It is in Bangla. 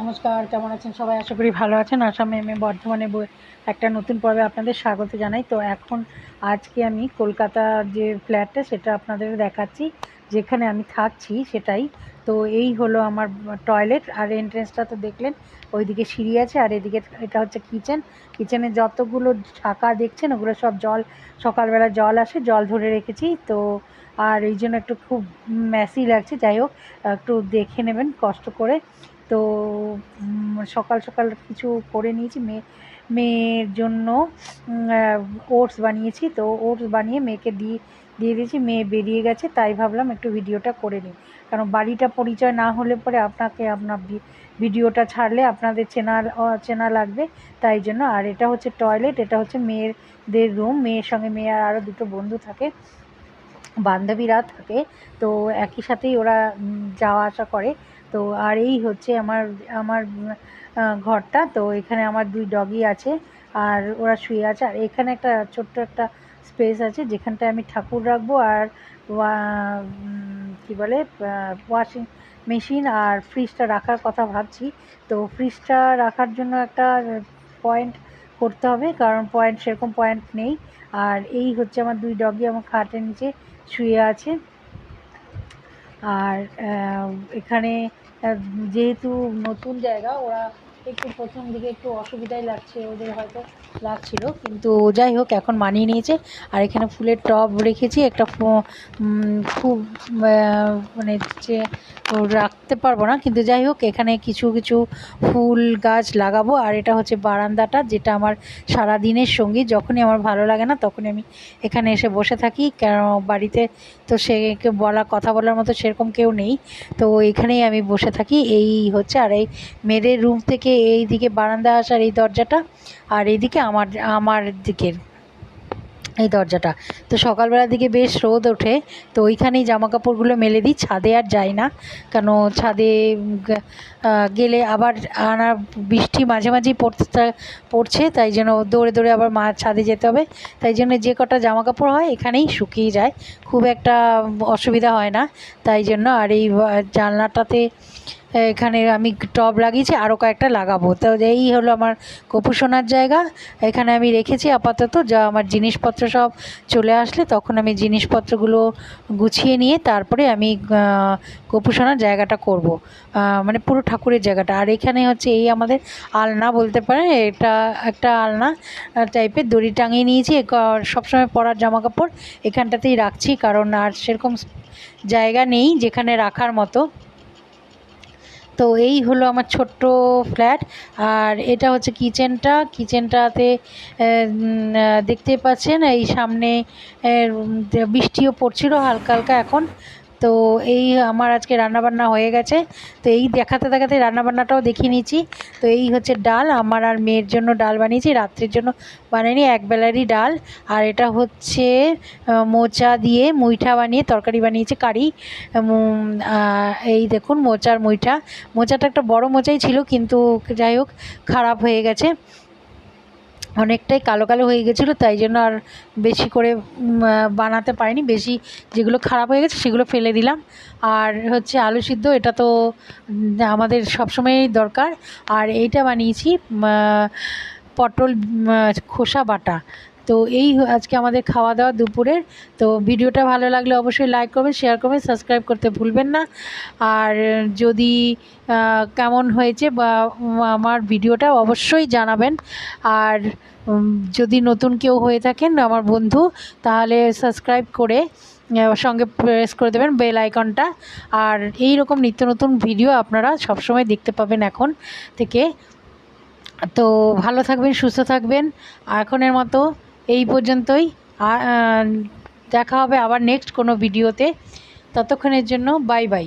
নমস্কার, কেমন আছেন সবাই? আশা করি ভালো আছেন। আসামে এম এ বর্ধমানে একটা নতুন পর্বে আপনাদের স্বাগত জানাই। তো এখন আজকে আমি কলকাতার যে ফ্ল্যাটটা, সেটা আপনাদের দেখাচ্ছি, যেখানে আমি থাকছি সেটাই। তো এই হলো আমার টয়লেট, আর এন্ট্রেন্সটা তো দেখলেন, ওইদিকে সিঁড়ি আছে, আর এদিকে এটা হচ্ছে কিচেন। কিচেনে যতগুলো শাখা দেখছেন, ওগুলো সব জল, সকালবেলা জল আসে, জল ধরে রেখেছি। তো আর এই জন্য একটু খুব ম্যাসি লাগছে। যাই হোক, একটু দেখে নেবেন, কষ্ট করে। তো সকাল সকাল কিছু করে নিয়েছি। মেয়ে মেয়ের জন্য ওটস বানিয়েছি। তো ওটস বানিয়ে মেয়েকে দিয়ে দিয়ে দিয়েছি। মেয়ে বেরিয়ে গেছে, তাই ভাবলাম একটু ভিডিওটা করে নিই। কারণ বাড়িটা পরিচয় না হলে পরে আপনাকে আপনার ভিডিওটা ছাড়লে আপনাদের চেনা চেনা লাগবে। তাই জন্য, আর এটা হচ্ছে টয়লেট এটা হচ্ছে মেয়েদের রুম মেয়ের সঙ্গে মেয়ে আর আরও দুটো বন্ধু থাকে। বান্ধবীরা থাকে, তো একই সাথেই ওরা যাওয়া আসা করে। তো আর এই হচ্ছে আমার আমার ঘরটা। তো এখানে আমার দুই ডগি আছে আর ওরা শুয়ে আছে। আর এখানে একটা ছোট্ট একটা স্পেস আছে যেখানটায় আমি ঠাকুর রাখব আর কি বলে ওয়াশিং মেশিন আর ফ্রিজটা রাখার কথা ভাবছি। তো ফ্রিজটা রাখার জন্য একটা পয়েন্ট করতে হবে, কারণ পয়েন্ট সেরকম পয়েন্ট নেই। আর এই হচ্ছে আমার দুই ডগি আমার খাটের নিচে শুয়ে আছে। আর এখানে যেহেতু নতুন জায়গা, ওরা একটু প্রথম দিকে একটু অসুবিধাই লাগছে, ওদের হয়তো লাগছিল। কিন্তু যাই হোক, এখন মানিয়ে নিয়েছে। আর এখানে ফুলের টব রেখেছি, একটা খুব মানে যে রাখতে পারব না। কিন্তু যাই হোক, এখানে কিছু কিছু ফুল গাছ লাগাবো। আর এটা হচ্ছে বারান্দাটা, যেটা আমার সারা দিনের সঙ্গী। যখনই আমার ভালো লাগে না, তখনই আমি এখানে এসে বসে থাকি। কেন, বাড়িতে তো সে বলা, কথা বলার মতো সেরকম কেউ নেই। তো এখানেই আমি বসে থাকি। এই হচ্ছে, আর এই মেয়েদের রুম থেকে এই দিকে বারান্দা আসার এই দরজাটা আর এইদিকে আমার আমার দিকের এই দরজাটা। তো সকালবেলার দিকে বেশ রোদ ওঠে, তো ওইখানেই জামা কাপড়গুলো মেলে দিই, ছাদে আর যাই না। কেন ছাদে গেলে আবার আনা বৃষ্টি মাঝে মাঝেই পড়তে পড়ছে, তাই জন্য দৌড়ে দৌড়ে আবার মা ছাদে যেতে হবে। তাই জন্য যে কটা জামা কাপড় হয় এখানেই শুকিয়ে যায়। খুব একটা অসুবিধা হয় না, তাই জন্য আর এই জানলাটাতে এখানে আমি টব লাগিয়েছি আরও কয়েকটা লাগাবো। তো এই হলো আমার গোপুসোনার জায়গা। এখানে আমি রেখেছি আপাতত যা আমার জিনিসপত্র সব চলে আসলে তখন আমি জিনিসপত্রগুলো গুছিয়ে নিয়ে তারপরে আমি আহ, গোপুসোনার জায়গাটা করব। মানে পুরো ঠাকুরের জায়গাটা। আর এখানে হচ্ছে এই আমাদের আলনা বলতে পারেন এটা একটা আলনা টাইপের দড়ি টাঙিয়ে নিয়েছি। সবসময় পরার জামা কাপড় এখানটাতেই রাখছি কারণ আর সেরকম জায়গা নেই যেখানে রাখার মতো। তো এই হলো আমার ছোট্ট ফ্ল্যাট। আর এটা হচ্ছে কিচেনটা। কিচেনটাতে দেখতে পাচ্ছেন এই সামনে বৃষ্টিও পড়ছিল হালকা হালকা এখন। তো এই আমার আজকে রান্নাবান্না হয়ে গেছে। তো এই দেখাতে দেখাতে রান্নাবান্নাটাও দেখিয়ে নিয়েছি। তো এই হচ্ছে ডাল। আমার আর মেয়ের জন্য ডাল বানিয়েছি, রাত্রির জন্য বানাইনি, একবেলারই ডাল। আর এটা হচ্ছে মোচা দিয়ে মুইঠা বানিয়ে তরকারি বানিয়েছি, কারি। এই দেখুন মোচার মুইঠা। মোচাটা একটা বড় মোচাই ছিল, কিন্তু যাই হোক, খারাপ হয়ে গেছে। অনেকটাই কালো কালো হয়ে গেছিল, তাই জন্য আর বেশি করে বানাতে পারিনি। বেশি যেগুলো খারাপ হয়ে গেছে সেগুলো ফেলে দিলাম। আর হচ্ছে আলু সিদ্ধ, এটা তো আমাদের সবসময়ই দরকার। আর এইটা বানিয়েছি পটল খোসা বাটা। তো এই আজকে আমাদের খাওয়া দাওয়া দুপুরের। তো ভিডিওটা ভালো লাগলে অবশ্যই লাইক করবেন শেয়ার করবেন সাবস্ক্রাইব করতে ভুলবেন না। আর যদি কেমন হয়েছে বা আমার ভিডিওটা অবশ্যই জানাবেন। আর যদি নতুন কেউ হয়ে থাকেন আমার বন্ধু, তাহলে সাবস্ক্রাইব করে সঙ্গে প্রেস করে দেবেন বেল আইকনটা আর এই রকম নিত্য নতুন ভিডিও আপনারা সবসময় দেখতে পাবেন এখন থেকে। তো ভালো থাকবেন, সুস্থ থাকবেন। এখনের মতো এই পর্যন্তই। দেখা হবে আবার নেক্সট কোনো ভিডিওতে ততক্ষণের জন্য বাই বাই